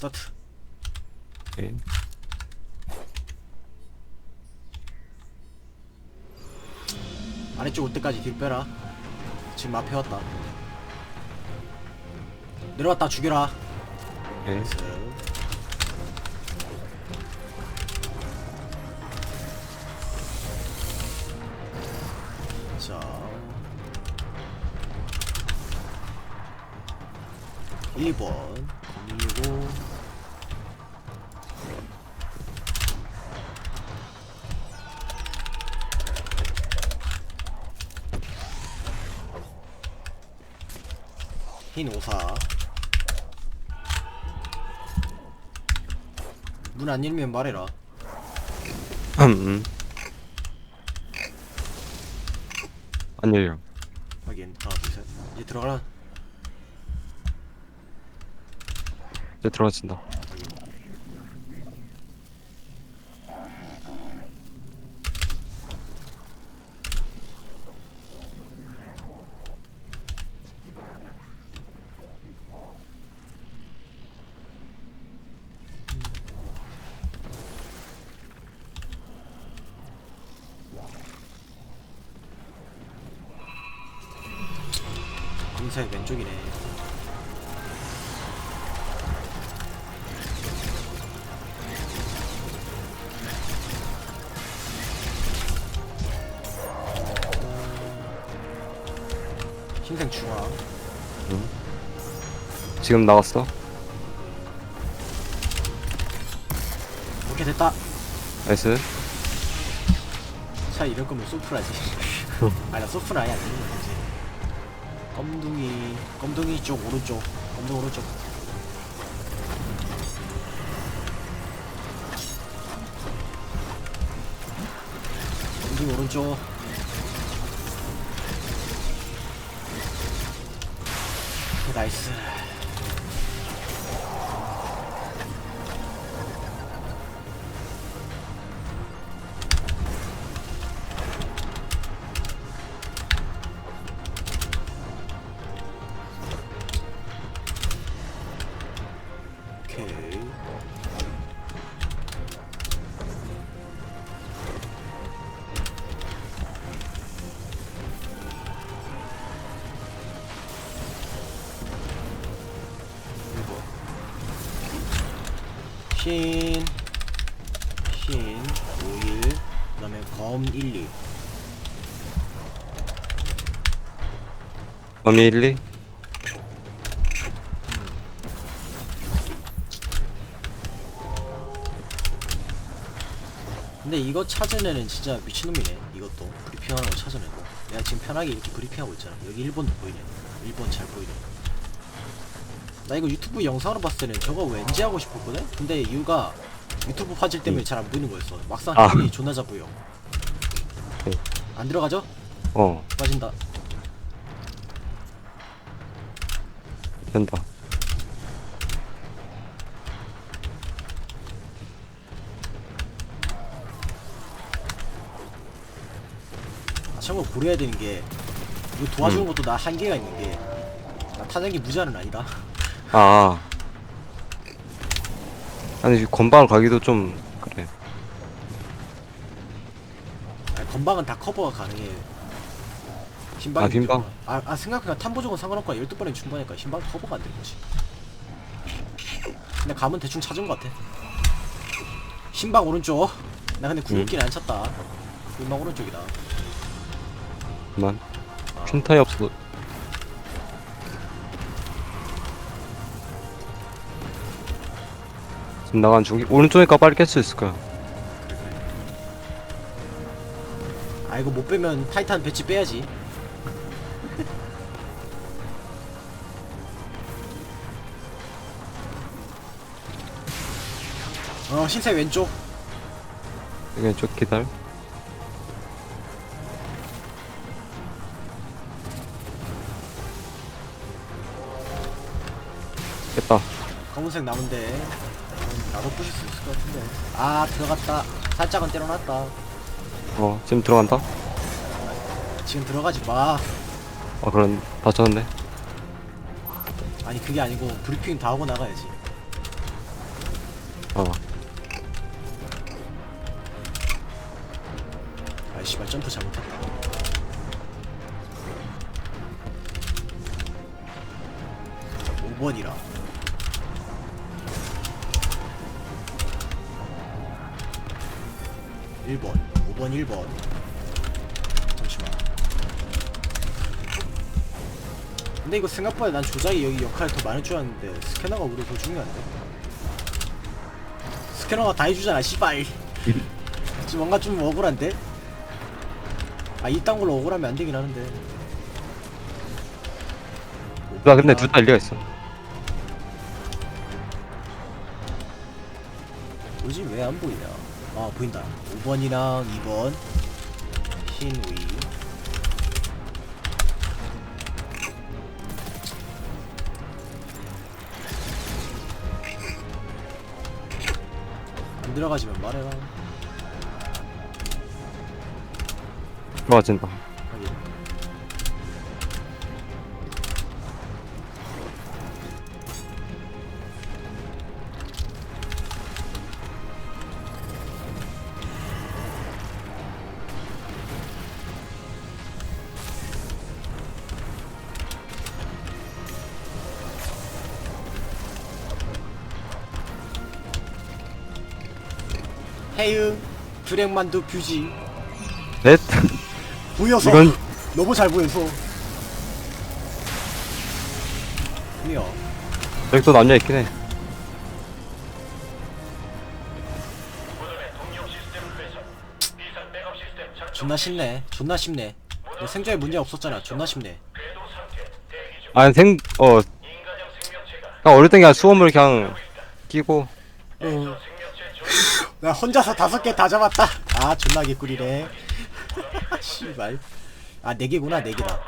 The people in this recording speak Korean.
스타트. 오케이. 아래쪽 올 때까지 뒤로 빼라. 지금 앞에 왔다. 내려왔다 죽여라. 자. 1번. 019 흰 오사 문 안 열면 말해라 음. 안 열려. 확인 하나 둘셋 이제 들어가라 이제 들어가진다. 검색 왼쪽이네. 흰색 중앙. 지금 나갔어. 오케이 됐다. 나이스. 차 이럴 거면 소프라지. 아니 나 소프라 아예 안 되는 거지 검둥이 검둥이 쪽 오른쪽. 검둥 오른쪽. 검둥이 오른쪽. 나이스 신, 신, 5일, 그 다음에 검 1, 2 범위 1, 2. 근데 이거 찾은 애는 진짜 미친놈이네 이것도. 브리핑하는 거 찾은 애도 내가 지금 편하게 이렇게 브리핑하고 있잖아. 여기 1번도 보이네. 1번 잘 보이네 나 이거 유튜브 영상으로 봤을 때는 저거 왠지 하고 싶었거든? 근데 이유가 유튜브 화질 때문에 잘 안 보이는 거였어 막상 아. 하니 존나 네. 안 들어가죠? 어, 빠진다 된다. 아, 참고 고려해야 되는 게 이거 도와주는 음. 것도 나 한계가 있는 게 나 타는 게 무제한은 아니다 아. 아니, 건방 가기도 좀, 그래. 아니, 건방은 다 커버가 가능해. 흰방이 아, 흰방? 문제구나. 아, 아 생각해보니까 탐보정은 상관없고 12번에 충분하니까 흰방 커버가 안 되는 거지. 근데 감은 대충 찾은 것 같아. 흰방 오른쪽. 나 근데 궁극기는 안 찼다. 흰방 오른쪽이다. 그만. 핀타이 없어. 지금 나간 중이 오른쪽이니까 빨리 깰 수 있을 거야. 아 이거 못 빼면 타이탄 배치 빼야지. 어 신세 왼쪽. 여기 좀 기다려. 깼다. 검은색 음, 나도 부실 수 있을 것 같은데. 아 들어갔다. 살짝은 때려놨다. 어, 지금 들어간다? 지금 들어가지 마. 아, 그런, 다쳤는데. 아니 그게 아니고 브리핑 다 하고 나가야지. 어. 아 씨발 점프 잘못했다. 자, 5번이라. 일번 5번 1번. 잠시만. 근데 이거 생각보다 난 조작이 여기 역할이 더 많을 줄 알았는데 스캐너가 우리 더 중요한데? 스캐너가 다 해주잖아 씨발. 지금 뭔가 좀 억울한데? 아 이딴 걸로 억울하면 안 되긴 하는데. 나 근데 둘 다 일리가 있어. 뭐지 왜안 보이냐 아 보인다. 5번이랑 2번. 흰위. 안 들어가지면 말해라. 들어가진다. 헤유 드랙만두 뷰지 넷. 보여서 이건 너무 잘 보여서 아니야 여기 또 남녀 있긴 해. 존나 쉽네 존나 쉽네 너 생존에 문제 없었잖아 존나 쉽네 아, 생, 어. 그냥 어릴 때 그냥 수험을 그냥 끼고. 나 혼자서 다섯 개 다 잡았다. 아 존나 개꿀이네 씨발. 아 네 개구나 네 개다